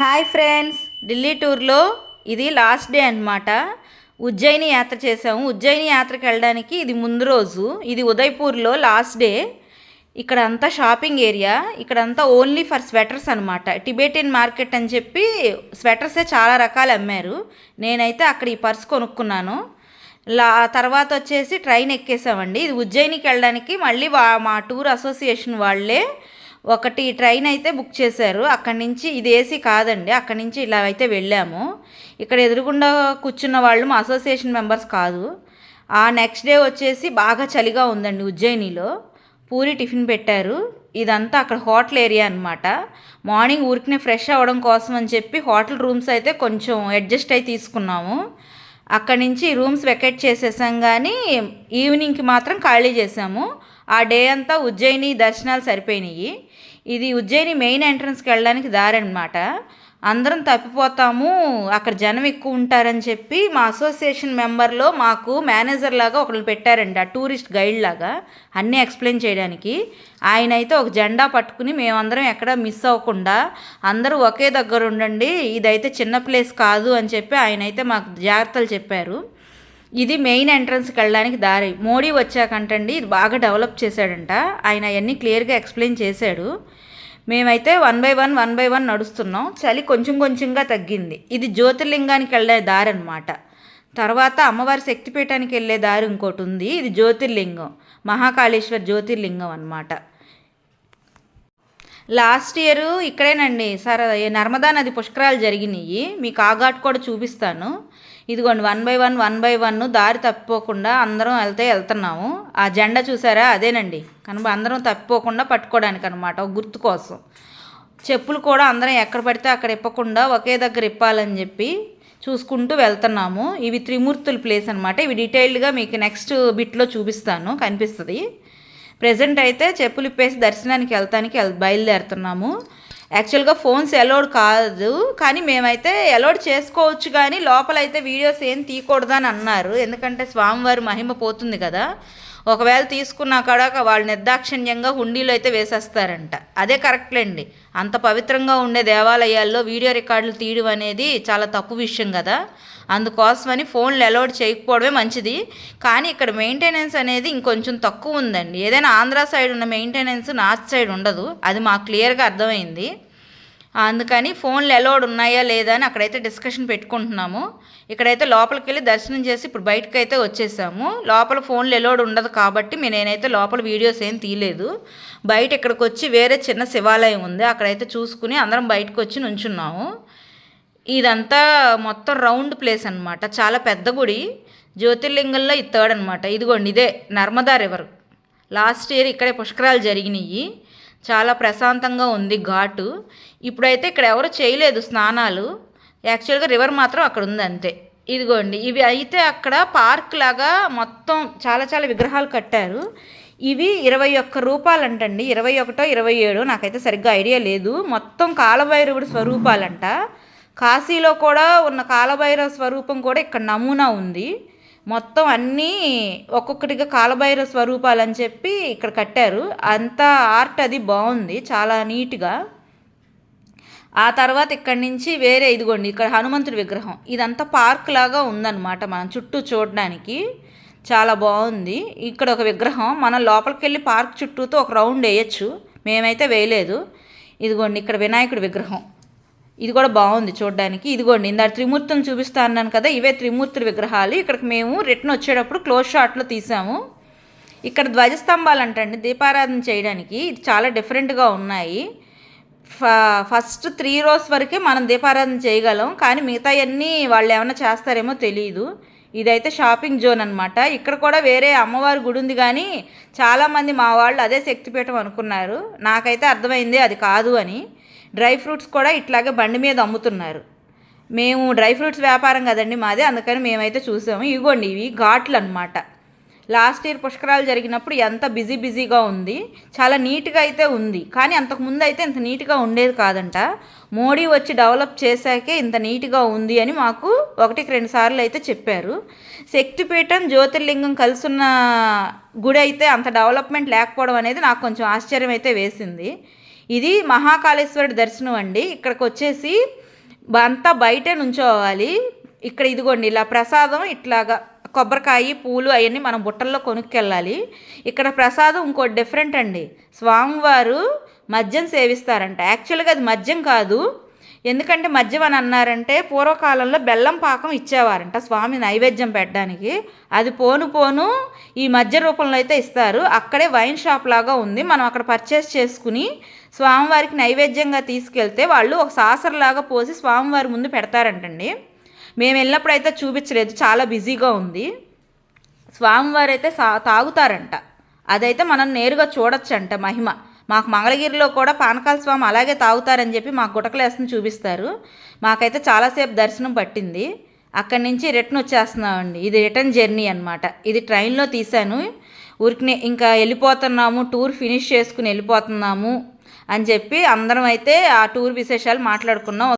Hi friends Delhi టూర్లో ఇది last day అన్నమాట. ఉజ్జయిని యాత్ర చేసాము ఉజ్జయిని యాత్రకి వెళ్ళడానికి ఇది ముందు రోజు. ఇది ఉదయ్పూర్లో లాస్ట్ డే. ఇక్కడ అంతా షాపింగ్ ఏరియా. ఇక్కడంతా ఓన్లీ ఫర్ స్వెటర్స్ అనమాట టిబెటిన్ మార్కెట్ అని చెప్పి స్వెటర్సే చాలా రకాలు అమ్మారు. నేనైతే అక్కడ ఈ పర్స్ కొనుక్కున్నాను. లా తర్వాత వచ్చేసి ట్రైన్ ఎక్కేసామండి. ఇది ఉజ్జయినికి వెళ్ళడానికి మళ్ళీ మా టూర్ అసోసియేషన్ వాళ్ళే ఒకటి ట్రైన్ అయితే బుక్ చేశారు. అక్కడి నుంచి ఇది ఏసీ కాదండి. అక్కడి నుంచి ఇలా అయితే వెళ్ళాము. ఇక్కడ ఎదురుగుండా కూర్చున్న వాళ్ళు మా అసోసియేషన్ మెంబర్స్ కాదు. ఆ నెక్స్ట్ డే వచ్చేసి బాగా చలిగా ఉందండి ఉజ్జయినిలో. పూరి టిఫిన్ పెట్టారు. ఇదంతా అక్కడ హోటల్ ఏరియా అనమాట మార్నింగ్ ఊరికినే ఫ్రెష్ అవ్వడం కోసం అని చెప్పి హోటల్ రూమ్స్ అయితే కొంచెం అడ్జస్ట్ అయి తీసుకున్నాము. అక్కడి నుంచి రూమ్స్ వెకెట్ చేసేసాం కానీ ఈవినింగ్కి మాత్రం ఖాళీ చేసాము. ఆ డే అంతా ఉజ్జయిని దర్శనాలు సరిపోయినాయి. ఇది ఉజ్జయిని మెయిన్ ఎంట్రన్స్కి వెళ్ళడానికి దారి అనమాట అందరం తప్పిపోతాము అక్కడ జనం ఎక్కువ ఉంటారని చెప్పి మా అసోసియేషన్ మెంబర్లో మాకు మేనేజర్ లాగా ఒకళ్ళు పెట్టారండి ఆ టూరిస్ట్ గైడ్ లాగా అన్నీ ఎక్స్ప్లెయిన్ చేయడానికి. ఆయన అయితే ఒక జెండా పట్టుకుని మేమందరం ఎక్కడ మిస్ అవ్వకుండా అందరూ ఒకే దగ్గర ఉండండి ఇదైతే చిన్న ప్లేస్ కాదు అని చెప్పి ఆయన అయితే మాకు జాగ్రత్తలు చెప్పారు. ఇది మెయిన్ ఎంట్రన్స్కి వెళ్ళడానికి దారి. మోడీ వచ్చాకంటండి ఇది బాగా డెవలప్ చేశాడంట. ఆయన అవన్నీ క్లియర్గా ఎక్స్ప్లెయిన్ చేశాడు. మేమైతే one by one one by one నడుస్తున్నాం. చలి కొంచెం కొంచెంగా తగ్గింది. ఇది జ్యోతిర్లింగానికి వెళ్ళే దారి అనమాట తర్వాత అమ్మవారి శక్తిపీఠానికి వెళ్ళే దారి ఇంకోటి ఉంది. ఇది జ్యోతిర్లింగం. మహాకాళేశ్వర్ జ్యోతిర్లింగం అనమాట లాస్ట్ ఇయర్ ఇక్కడేనండి. సార్ నర్మదా నది పుష్కరాలు జరిగినాయి మీకు ఆఘాట్ కూడా చూపిస్తాను. ఇదిగోండి one by one one by one దారి తప్పిపోకుండా అందరం వెళ్తే వెళ్తున్నాము. ఆ జెండా చూసారా? అదేనండి. కనుక అందరం తప్పిపోకుండా పట్టుకోవడానికి అనమాట ఒక గుర్తు కోసం. చెప్పులు కూడా అందరం ఎక్కడ పడితే అక్కడ ఇప్పకుండా ఒకే దగ్గర ఇప్పాలని చెప్పి చూసుకుంటూ వెళ్తున్నాము. ఇవి త్రిమూర్తుల ప్లేస్ అనమాట ఇవి డీటెయిల్డ్గా మీకు నెక్స్ట్ బిట్లో చూపిస్తాను కనిపిస్తుంది. ప్రజెంట్ అయితే చెప్పులు ఇప్పేసి దర్శనానికి వెళ్తానికి బయలుదేరుతున్నాము. యాక్చువల్గా ఫోన్స్ అలౌడ్ కాదు కానీ మేమైతే అలౌడ్ చేసుకోవచ్చు కానీ లోపలైతే వీడియోస్ ఏం తీయకూడదని అన్నారు. ఎందుకంటే స్వామివారి మహిమ పోతుంది కదా. ఒకవేళ తీసుకున్నా కూడా వాళ్ళు నిర్దాక్షిణ్యంగా హుండీలో అయితే వేసేస్తారంట. అదే కరెక్ట్లేండి అంత పవిత్రంగా ఉండే దేవాలయాల్లో వీడియో రికార్డులు తీయడం అనేది చాలా తప్పు విషయం కదా. అందుకోసమని ఫోన్లు అలౌడ్ చేయకపోవడమే మంచిది. కానీ ఇక్కడ మెయింటెనెన్స్ అనేది ఇంకొంచెం తక్కువ ఉందండి. ఏదైనా ఆంధ్ర సైడ్ ఉన్న మెయింటెనెన్స్ నార్త్ సైడ్ ఉండదు. అది మాకు క్లియర్గా అర్థమైంది. అందుకని ఫోన్లు అలౌడ్ ఉన్నాయా లేదా అని అక్కడైతే డిస్కషన్ పెట్టుకుంటున్నాము. ఇక్కడైతే లోపలికి వెళ్ళి దర్శనం చేసి ఇప్పుడు బయటకు అయితే వచ్చేసాము. లోపల ఫోన్లు అలౌడ్ ఉండదు కాబట్టి మీ నేనైతే లోపల వీడియోస్ ఏం తీయలేదు. బయట ఇక్కడికి వచ్చి వేరే చిన్న శివాలయం ఉంది. అక్కడైతే చూసుకుని అందరం బయటకు వచ్చి నుంచున్నాము. ఇదంతా మొత్తం రౌండ్ ప్లేస్ అనమాట చాలా పెద్ద గుడి. జ్యోతిర్లింగంలో ఇది థర్డ్ అనమాట ఇదిగోండి ఇదే నర్మదా రివర్ లాస్ట్ ఇయర్ ఇక్కడే పుష్కరాలు జరిగినాయి చాలా ప్రశాంతంగా ఉంది ఘాటు. ఇప్పుడైతే ఇక్కడ ఎవరు చేయలేదు స్నానాలు. యాక్చువల్గా రివర్ మాత్రం అక్కడ ఉంది అంతే. ఇదిగోండి ఇవి అయితే అక్కడ పార్క్ లాగా మొత్తం చాలా చాలా విగ్రహాలు కట్టారు. ఇవి ఇరవై ఒక్క రూపాయలు అంటండి ఇరవై ఒకటో ఇరవై ఏడో నాకైతే సరిగ్గా ఐడియా లేదు. మొత్తం కాలభైరవుడి స్వరూపాలంట. కాశీలో కూడా ఉన్న కాలభైరవ స్వరూపం కూడా ఇక్కడ నమూనా ఉంది. మొత్తం అన్నీ ఒక్కొక్కటిగా కాలభైరవ స్వరూపాలు అని చెప్పి ఇక్కడ కట్టారు. అంత ఆర్ట్ అది బాగుంది చాలా నీట్గా. ఆ తర్వాత ఇక్కడి నుంచి వేరే ఇదిగోండి ఇక్కడ హనుమంతుడి విగ్రహం. ఇదంతా పార్క్ లాగా ఉందన్నమాట మనం చుట్టూ చూడడానికి. చాలా బాగుంది. ఇక్కడ ఒక విగ్రహం మనం లోపలికి వెళ్ళి పార్క్ చుట్టూతో ఒక రౌండ్ వేయచ్చు. మేమైతే వేయలేదు. ఇదిగోండి ఇక్కడ వినాయకుడి విగ్రహం. ఇది కూడా బాగుంది చూడడానికి. ఇదిగోండి ఇందా త్రిమూర్తులను చూపిస్తా అన్నాను కదా ఇవే త్రిమూర్తుల విగ్రహాలు. ఇక్కడికి మేము రిటర్న్ వచ్చేటప్పుడు క్లోజ్ షాట్లో తీసాము. ఇక్కడ ధ్వజస్తంభాలు అంటండి దీపారాధన చేయడానికి. ఇది చాలా డిఫరెంట్గా ఉన్నాయి. ఫస్ట్ త్రీ రోస్ వరకే మనం దీపారాధన చేయగలం కానీ మిగతా అన్నీ వాళ్ళు ఏమైనా చేస్తారేమో తెలియదు ఇదైతే షాపింగ్ జోన్ అనమాట ఇక్కడ కూడా వేరే అమ్మవారి గుడి ఉంది కానీ చాలామంది మా వాళ్ళు అదే శక్తిపీఠం అనుకున్నారు. నాకైతే అర్థమైంది అది కాదు అని. డ్రై ఫ్రూట్స్ కూడా ఇట్లాగే బండి మీద అమ్ముతున్నారు. మేము డ్రై ఫ్రూట్స్ వ్యాపారం కదండి మాది అందుకని మేమైతే చూసాము. ఇగోండి ఇవి ఘాట్లు అనమాట లాస్ట్ ఇయర్ పుష్కరాలు జరిగినప్పుడు ఎంత బిజీ బిజీగా ఉంది చాలా నీట్గా అయితే ఉంది. కానీ అంతకుముందు అయితే ఇంత నీట్గా ఉండేది కాదంట. మోడీ వచ్చి డెవలప్ చేశాకే ఇంత నీట్గా ఉంది అని మాకు ఒకటికి రెండు సార్లు అయితే చెప్పారు. శక్తిపీఠం జ్యోతిర్లింగం కలుసున్న గుడి అయితే అంత డెవలప్మెంట్ లేకపోవడం అనేది నాకు కొంచెం ఆశ్చర్యం అయితే వేసింది. ఇది మహాకాళేశ్వరుడి దర్శనం అండి. ఇక్కడికి వచ్చేసి అంతా బయటే నుంచోవాలి. ఇక్కడ ఇదిగోండి ఇలా ప్రసాదం ఇట్లాగా కొబ్బరికాయ పూలు అవన్నీ మనం బుట్టల్లో కొనుక్కెళ్ళాలి. ఇక్కడ ప్రసాదం ఇంకోటి డిఫరెంట్ అండి. స్వామివారు మద్యం సేవిస్తారంట. యాక్చువల్గా అది మద్యం కాదు. ఎందుకంటే మద్యం అన్నారంటే పూర్వకాలంలో బెల్లం పాకం ఇచ్చేవారంట స్వామి నైవేద్యం పెట్టడానికి. అది పోను పోను ఈ మద్య రూపంలో అయితే ఇస్తారు. అక్కడే వైన్ షాప్ లాగా ఉంది. మనం అక్కడ పర్చేస్ చేసుకుని స్వామివారికి నైవేద్యంగా తీసుకెళ్తే వాళ్ళు ఒక సాసరలాగా పోసి స్వామివారి ముందు పెడతారంటండి. మేము వెళ్ళినప్పుడు అయితే చూపించలేదు. చాలా బిజీగా ఉంది. స్వామివారు అయితే సా తాగుతారంట. అదైతే మనం నేరుగా చూడొచ్చంట మహిమ. మాకు మంగళగిరిలో కూడా పానకాల స్వామి అలాగే తాగుతారని చెప్పి మాకు గుటకలేస్తుంది చూపిస్తారు. మాకైతే చాలాసేపు దర్శనం పట్టింది. అక్కడి నుంచి రిటర్న్ వచ్చేస్తున్నామండి. ఇది రిటర్న్ జర్నీ అనమాట ఇది ట్రైన్లో తీశాను. ఊరికి ఇంకా వెళ్ళిపోతున్నాము టూర్ ఫినిష్ చేసుకుని వెళ్ళిపోతున్నాము అని చెప్పి అందరం అయితే ఆ టూర్ విశేషాలు మాట్లాడుకున్నాం.